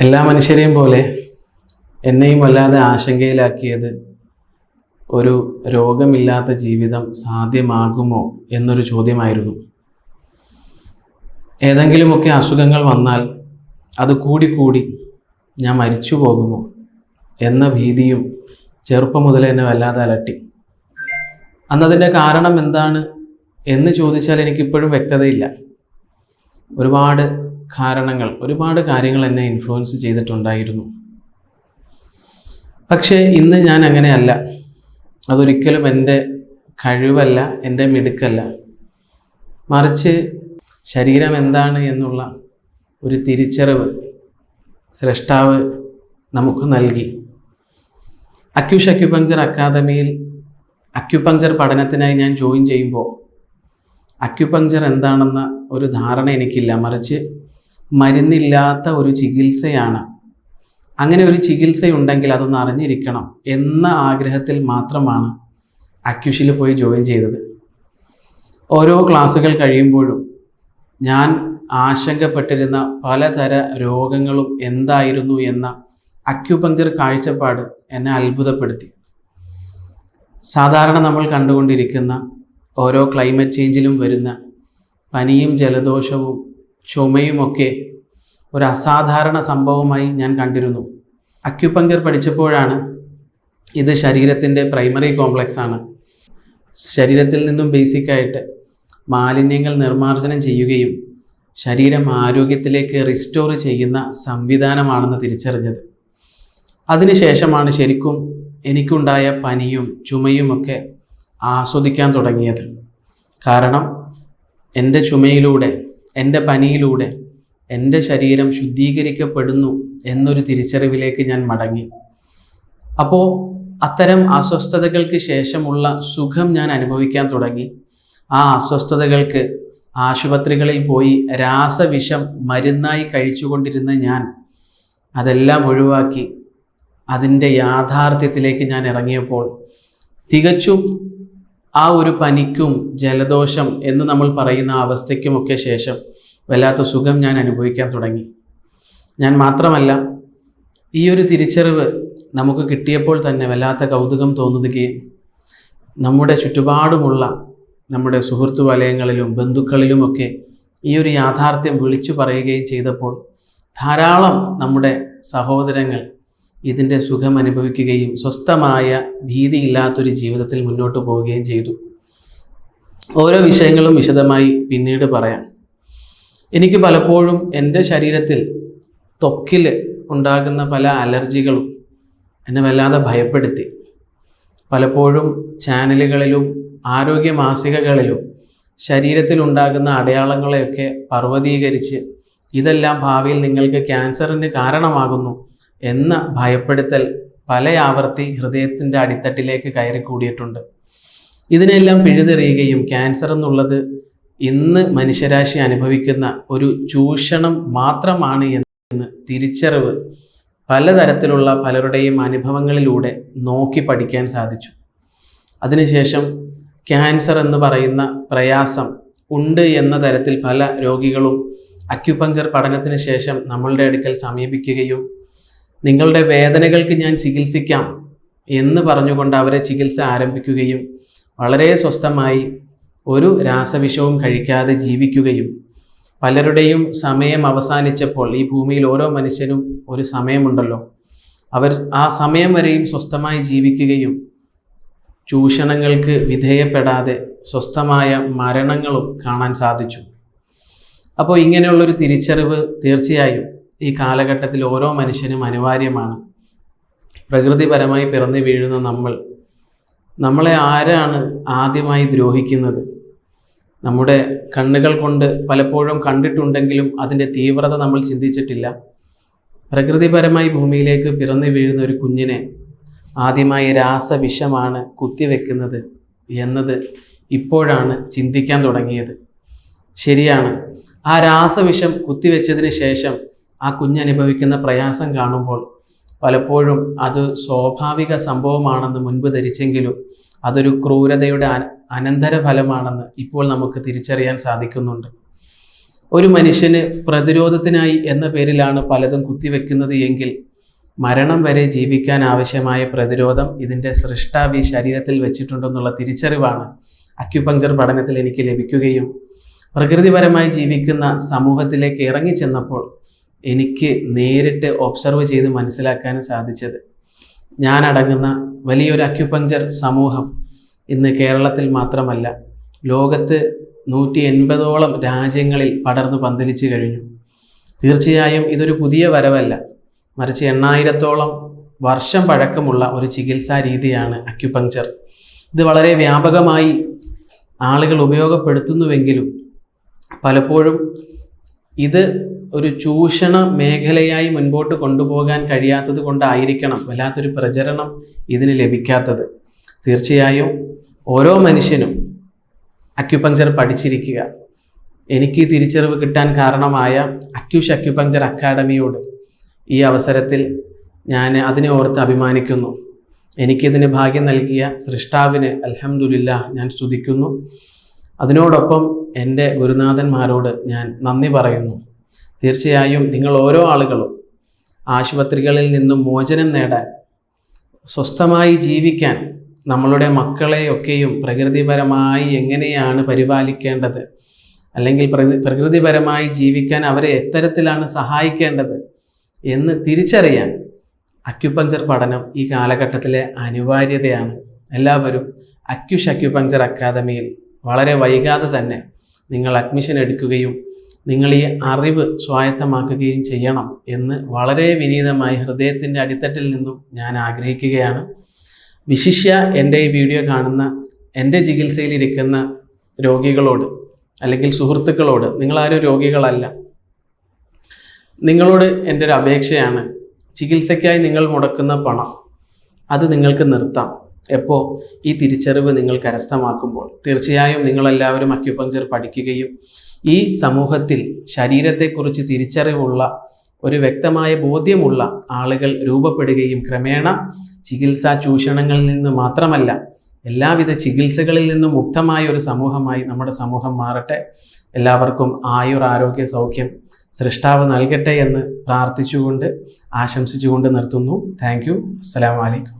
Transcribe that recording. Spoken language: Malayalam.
എല്ലാ മനുഷ്യരെയും പോലെ എന്നെയും വല്ലാതെ ആശങ്കയിലാക്കിയത് ഒരു രോഗമില്ലാത്ത ജീവിതം സാധ്യമാകുമോ എന്നൊരു ചോദ്യമായിരുന്നു. ഏതെങ്കിലുമൊക്കെ അസുഖങ്ങൾ വന്നാൽ അത് കൂടിക്കൂടി ഞാൻ മരിച്ചു പോകുമോ എന്ന ഭീതിയും ചെറുപ്പം മുതൽ എന്നെ വല്ലാതെ അലട്ടി. അന്നതിന്റെ കാരണം എന്താണ് എന്ന് ചോദിച്ചാൽ എനിക്കിപ്പോഴും വ്യക്തതയില്ല. ഒരുപാട് കാരണങ്ങൾ ഒരുപാട് കാര്യങ്ങൾ എന്നെ ഇൻഫ്ലുവൻസ് ചെയ്തിട്ടുണ്ടായിരുന്നു. പക്ഷേ ഇന്ന് ഞാൻ അങ്ങനെയല്ല. അതൊരിക്കലും എന്റെ കഴിവല്ല എന്റെ മിടുക്കല്ല. മറിച്ച് ശരീരം എന്താണ് എന്നുള്ള ഒരു തിരിച്ചറിവ് സ്രഷ്ടാവ് നമുക്ക് നൽകി. അക്യൂഷ് അക്യുപങ്ചർ അക്കാദമിയിൽ അക്യുപങ്ചർ പഠനത്തിനായി ഞാൻ ജോയിൻ ചെയ്യുമ്പോൾ അക്യുപങ്ചർ എന്താണെന്ന ഒരു ധാരണ എനിക്കില്ല. മറിച്ച് മരുന്നില്ലാത്ത ഒരു ചികിത്സയാണ്. അങ്ങനെ ഒരു ചികിത്സയുണ്ടെങ്കിൽ അതൊന്ന് അറിഞ്ഞിരിക്കണം എന്ന ആഗ്രഹത്തിൽ മാത്രമാണ് അക്യുഷിൽ പോയി ജോയിൻ ചെയ്തത്. ഓരോ ക്ലാസ്സുകൾ കഴിയുമ്പോഴും ഞാൻ ആശങ്കപ്പെട്ടിരുന്ന പലതര രോഗങ്ങളും എന്തായിരുന്നു എന്ന അക്യുപങ്ചർ കാഴ്ചപ്പാട് എന്നെ അത്ഭുതപ്പെടുത്തി. സാധാരണ നമ്മൾ കണ്ടുകൊണ്ടിരിക്കുന്ന ഓരോ ക്ലൈമറ്റ് ചേഞ്ചിലും വരുന്ന പനിയും ജലദോഷവും ചുമയുമൊക്കെ ഒരു അസാധാരണ സംഭവമായി ഞാൻ കണ്ടിരുന്നു. അക്യുപങ്കർ പഠിച്ചപ്പോഴാണ് ഇത് ശരീരത്തിന്റെ പ്രൈമറി കോംപ്ലക്സ് ആണ്. ശരീരത്തിൽ നിന്നും ബേസിക്കായിട്ട് മാലിന്യങ്ങൾ നിർമ്മാർജനം ചെയ്യുകയും ശരീരം ആരോഗ്യത്തിലേക്ക് റിസ്റ്റോർ ചെയ്യുന്ന സംവിധാനമാണെന്ന് തിരിച്ചറിഞ്ഞത്. അതിനുശേഷമാണ് ശരിക്കും എനിക്കുണ്ടായ പനിയും ചുമയുമൊക്കെ ആസ്വദിക്കാൻ തുടങ്ങിയത്. കാരണം എന്റെ ചുമയിലൂടെ എന്റെ പനിയിലൂടെ എന്റെ ശരീരം ശുദ്ധീകരിക്കപ്പെടുന്നു എന്നൊരു തിരിച്ചറിവിലേക്ക് ഞാൻ മടങ്ങി. അപ്പോൾ അത്തരം അസ്വസ്ഥതകൾക്ക് ശേഷമുള്ള സുഖം ഞാൻ അനുഭവിക്കാൻ തുടങ്ങി. ആ അസ്വസ്ഥതകൾക്ക് ആശുപത്രികളിൽ പോയി രാസവിഷം മരുന്നായി കഴിച്ചുകൊണ്ടിരുന്ന ഞാൻ അതെല്ലാം ഒഴിവാക്കി അതിന്റെ യാഥാർത്ഥ്യത്തിലേക്ക് ഞാൻ ഇറങ്ങിയപ്പോൾ തികച്ചും ആ ഒരു പനിക്കും ജലദോഷം എന്ന് നമ്മൾ പറയുന്ന അവസ്ഥയ്ക്കുമൊക്കെ ശേഷം വല്ലാത്ത സുഖം ഞാൻ അനുഭവിക്കാൻ തുടങ്ങി. ഞാൻ മാത്രമല്ല ഈ ഒരു തിരിച്ചറിവ് നമുക്ക് കിട്ടിയപ്പോൾ തന്നെ വല്ലാത്ത കൗതുകം തോന്നുകയും നമ്മുടെ ചുറ്റുപാടുമുള്ള നമ്മുടെ സുഹൃത്തു വലയങ്ങളിലും ബന്ധുക്കളിലുമൊക്കെ ഈ ഒരു യാഥാർത്ഥ്യം വിളിച്ചു പറയുകയും ചെയ്തപ്പോൾ ധാരാളം നമ്മുടെ സഹോദരങ്ങൾ ഇതിന്റെ സുഖം അനുഭവിക്കുകയും സ്വസ്ഥമായ ഭീതിയില്ലാത്തൊരു ജീവിതത്തിൽ മുന്നോട്ട് പോവുകയും ചെയ്തു. ഓരോ വിഷയങ്ങളും വിശദമായി പിന്നീട് പറയാം. എനിക്ക് പലപ്പോഴും എന്റെ ശരീരത്തിൽ ത്വക്കിൽ ഉണ്ടാകുന്ന പല അലർജികളും എന്നെ വല്ലാതെ ഭയപ്പെടുത്തി. പലപ്പോഴും ചാനലുകളിലും ആരോഗ്യ മാസികകളിലും ശരീരത്തിൽ ഉണ്ടാകുന്ന അടയാളങ്ങളെയൊക്കെ പർവതീകരിച്ച് ഇതെല്ലാം ഭാവിയിൽ നിങ്ങൾക്ക് ക്യാൻസറിന് കാരണമാകുന്നു എന്ന ഭയപ്പെടുത്തൽ പല ആവർത്തി ഹൃദയത്തിന്റെ അടിത്തട്ടിലേക്ക് കയറിക്കൂടിയിട്ടുണ്ട്. ഇതിനെല്ലാം പിഴുതെറിയുകയും ക്യാൻസർ എന്നുള്ളത് ഇന്ന് മനുഷ്യരാശി അനുഭവിക്കുന്ന ഒരു ചൂഷണം മാത്രമാണ് എന്ന് തിരിച്ചറിവ് പലതരത്തിലുള്ള പലരുടെയും അനുഭവങ്ങളിലൂടെ നോക്കി പഠിക്കാൻ സാധിച്ചു. അതിനുശേഷം ക്യാൻസർ എന്ന് പറയുന്ന പ്രയാസം ഉണ്ട് എന്ന തരത്തിൽ പല രോഗികളും അക്യുപഞ്ചർ പഠനത്തിന് ശേഷം നമ്മളുടെ അടുക്കൽ സമീപിക്കുകയും നിങ്ങളുടെ വേദനകൾക്ക് ഞാൻ ചികിത്സിക്കാം എന്ന് പറഞ്ഞുകൊണ്ട് അവരെ ചികിത്സ ആരംഭിക്കുകയും വളരെ സ്വസ്ഥമായി ഒരു രാസവിഷവും കഴിക്കാതെ ജീവിക്കുകയും പലരുടെയും സമയം അവസാനിച്ചപ്പോൾ ഈ ഭൂമിയിൽ ഓരോ മനുഷ്യനും ഒരു സമയമുണ്ടല്ലോ. അവർ ആ സമയം വരെയും സ്വസ്ഥമായി ജീവിക്കുകയും ചൂഷണങ്ങൾക്ക് വിധേയപ്പെടാതെ സ്വസ്ഥമായ മരണങ്ങളും കാണാൻ സാധിച്ചു. അപ്പോൾ ഇങ്ങനെയുള്ളൊരു തിരിച്ചറിവ് തീർച്ചയായും ഈ കാലഘട്ടത്തിൽ ഓരോ മനുഷ്യനും അനിവാര്യമാണ്. പ്രകൃതിപരമായി പിറന്നു വീഴുന്ന നമ്മൾ നമ്മളെ ആരാണ് ആദ്യമായി ദ്രോഹിക്കുന്നത്? നമ്മുടെ കണ്ണുകൾ കൊണ്ട് പലപ്പോഴും കണ്ടിട്ടുണ്ടെങ്കിലും അതിന്റെ തീവ്രത നമ്മൾ ചിന്തിച്ചിട്ടില്ല. പ്രകൃതിപരമായി ഭൂമിയിലേക്ക് പിറന്നു വീഴുന്ന ഒരു കുഞ്ഞിനെ ആദ്യമായി രാസവിഷമാണ് കുത്തിവെക്കുന്നത് എന്നത് ഇപ്പോഴാണ് ചിന്തിക്കാൻ തുടങ്ങിയത്. ശരിയാണ്. ആ രാസവിഷം കുത്തിവെച്ചതിന് ശേഷം ആ കുഞ്ഞനുഭവിക്കുന്ന പ്രയാസം കാണുമ്പോൾ പലപ്പോഴും അത് സ്വാഭാവിക സംഭവമാണെന്ന് മുൻപ് ധരിച്ചെങ്കിലും അതൊരു ക്രൂരതയുടെ അന- അനന്തരഫലമാണെന്ന് ഇപ്പോൾ നമുക്ക് തിരിച്ചറിയാൻ സാധിക്കുന്നുണ്ട്. ഒരു മനുഷ്യന് പ്രതിരോധത്തിനായി എന്ന പേരിലാണ് പലതും കുത്തിവെക്കുന്നത് എങ്കിൽ മരണം വരെ ജീവിക്കാൻ ആവശ്യമായ പ്രതിരോധം ഇതിന്റെ സൃഷ്ടാവി ശരീരത്തിൽ വെച്ചിട്ടുണ്ടെന്നുള്ള തിരിച്ചറിവാണ് അക്യുപങ്ചർ പഠനത്തിൽ എനിക്ക് ലഭിക്കുകയും പ്രകൃതിപരമായി ജീവിക്കുന്ന സമൂഹത്തിലേക്ക് ഇറങ്ങിച്ചെന്നപ്പോൾ എനിക്ക് നേരിട്ട് ഒബ്സർവ് ചെയ്ത് മനസ്സിലാക്കാനും സാധിച്ചത്. ഞാനടങ്ങുന്ന വലിയൊരു അക്യുപഞ്ചർ സമൂഹം ഇന്ന് കേരളത്തിൽ മാത്രമല്ല ലോകത്ത് നൂറ്റി എൺപതോളം രാജ്യങ്ങളിൽ പടർന്നു പന്തലിച്ചു കഴിഞ്ഞു. തീർച്ചയായും ഇതൊരു പുതിയ വരവല്ല. മറിച്ച് എണ്ണായിരത്തോളം വർഷം പഴക്കമുള്ള ഒരു ചികിത്സാ രീതിയാണ് അക്യുപങ്ചർ ഇത് വളരെ വ്യാപകമായി ആളുകൾ ഉപയോഗപ്പെടുത്തുന്നുവെങ്കിലും പലപ്പോഴും ഇത് ഒരു ചൂഷണ മേഖലയായി മുൻപോട്ട് കൊണ്ടുപോകാൻ കഴിയാത്തത് കൊണ്ടായിരിക്കണം വല്ലാത്തൊരു പ്രചരണം ഇതിന് ലഭിക്കാത്തത്. തീർച്ചയായും ഓരോ മനുഷ്യനും അക്യുപങ്ചർ പഠിച്ചിരിക്കുക. എനിക്ക് തിരിച്ചറിവ് കിട്ടാൻ കാരണമായ അക്യുഷ് അക്യുപങ്ചർ അക്കാഡമിയോട് ഈ അവസരത്തിൽ ഞാൻ അതിനെ ഓർത്ത് അഭിമാനിക്കുന്നു. എനിക്കിതിന് ഭാഗ്യം നൽകിയ സൃഷ്ടാവിന് അലഹമുല്ല ഞാൻ സ്തുതിക്കുന്നു. അതിനോടൊപ്പം എന്റെ ഗുരുനാഥന്മാരോട് ഞാൻ നന്ദി പറയുന്നു. തീർച്ചയായും നിങ്ങൾ ഓരോ ആളുകളും ആശുപത്രികളിൽ നിന്നും മോചനം നേടാൻ സ്വസ്ഥമായി ജീവിക്കാൻ നമ്മളുടെ മക്കളെയൊക്കെയും പ്രകൃതിപരമായി എങ്ങനെയാണ് പരിപാലിക്കേണ്ടത്? അല്ലെങ്കിൽ പ്രകൃ പ്രകൃതിപരമായി ജീവിക്കാൻ അവരെ എത്തരത്തിലാണ് സഹായിക്കേണ്ടത് എന്ന് തിരിച്ചറിയാൻ അക്യുപഞ്ചർ പഠനം ഈ കാലഘട്ടത്തിലെ അനിവാര്യതയാണ്. എല്ലാവരും അക്യുഷ് അക്യുപഞ്ചർ അക്കാദമിയിൽ വളരെ വൈകാതെ തന്നെ നിങ്ങൾ അഡ്മിഷൻ എടുക്കുകയും നിങ്ങൾ ഈ അറിവ് സ്വായത്തമാക്കുകയും ചെയ്യണം എന്ന് വളരെ വിനീതമായി ഹൃദയത്തിന്റെ അടിത്തട്ടിൽ നിന്നും ഞാൻ ആഗ്രഹിക്കുകയാണ്. വിശിഷ്യ എന്റെ ഈ വീഡിയോ കാണുന്ന എന്റെ ചികിത്സയിലിരിക്കുന്ന രോഗികളോട് അല്ലെങ്കിൽ സുഹൃത്തുക്കളോട് നിങ്ങളാരും രോഗികളല്ല. നിങ്ങളോട് എന്റെ ഒരു അപേക്ഷയാണ് ചികിത്സയ്ക്കായി നിങ്ങൾ മുടക്കുന്ന പണം അത് നിങ്ങൾക്ക് നിർത്താം. എപ്പോൾ ഈ തിരിച്ചറിവ് നിങ്ങൾ കരസ്ഥമാക്കുമ്പോൾ തീർച്ചയായും നിങ്ങളെല്ലാവരും അക്യുപങ്ചർ പഠിക്കുകയും ഈ സമൂഹത്തിൽ ശരീരത്തെക്കുറിച്ച് തിരിച്ചറിവുള്ള ഒരു വ്യക്തമായ ബോധ്യമുള്ള ആളുകൾ രൂപപ്പെടുകയും ക്രമേണ ചികിത്സാ ചൂഷണങ്ങളിൽ നിന്ന് മാത്രമല്ല എല്ലാവിധ ചികിത്സകളിൽ നിന്നും മുക്തമായ ഒരു സമൂഹമായി നമ്മുടെ സമൂഹം മാറട്ടെ. എല്ലാവർക്കും ആയുർ ആരോഗ്യ സൗഖ്യം സൃഷ്ടാവ് നൽകട്ടെ എന്ന് പ്രാർത്ഥിച്ചുകൊണ്ട് ആശംസിച്ചുകൊണ്ട് നിർത്തുന്നു. Thank you. അസ്സലാമലൈക്കും